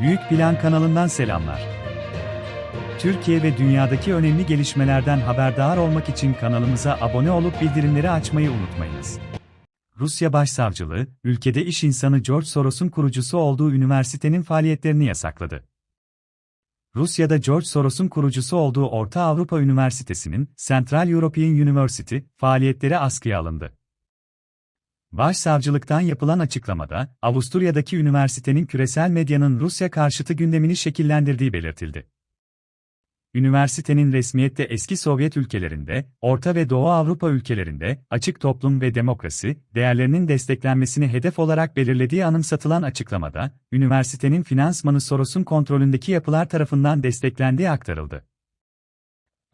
Büyük Plan kanalından selamlar. Türkiye ve dünyadaki önemli gelişmelerden haberdar olmak için kanalımıza abone olup bildirimleri açmayı unutmayınız. Rusya Başsavcılığı, ülkede iş insanı George Soros'un kurucusu olduğu üniversitenin faaliyetlerini yasakladı. Rusya'da George Soros'un kurucusu olduğu Orta Avrupa Üniversitesi'nin Central European University faaliyetleri askıya alındı. Başsavcılıktan yapılan açıklamada, Avusturya'daki üniversitenin küresel medyanın Rusya karşıtı gündemini şekillendirdiği belirtildi. Üniversitenin resmiyette eski Sovyet ülkelerinde, Orta ve Doğu Avrupa ülkelerinde açık toplum ve demokrasi değerlerinin desteklenmesini hedef olarak belirlediği anımsatılan açıklamada, üniversitenin finansmanı Soros'un kontrolündeki yapılar tarafından desteklendiği aktarıldı.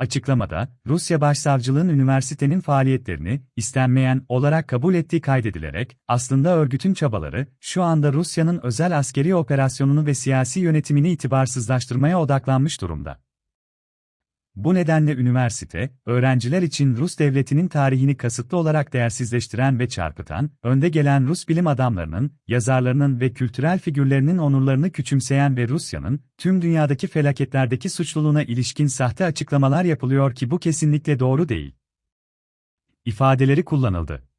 Açıklamada, Rusya Başsavcılığın üniversitenin faaliyetlerini istenmeyen olarak kabul ettiği kaydedilerek, aslında örgütün çabaları, şu anda Rusya'nın özel askeri operasyonunu ve siyasi yönetimini itibarsızlaştırmaya odaklanmış durumda. Bu nedenle üniversite, öğrenciler için Rus devletinin tarihini kasıtlı olarak değersizleştiren ve çarpıtan, önde gelen Rus bilim adamlarının, yazarlarının ve kültürel figürlerinin onurlarını küçümseyen ve Rusya'nın, tüm dünyadaki felaketlerdeki suçluluğuna ilişkin sahte açıklamalar yapılıyor ki bu kesinlikle doğru değil. İfadeleri kullanıldı.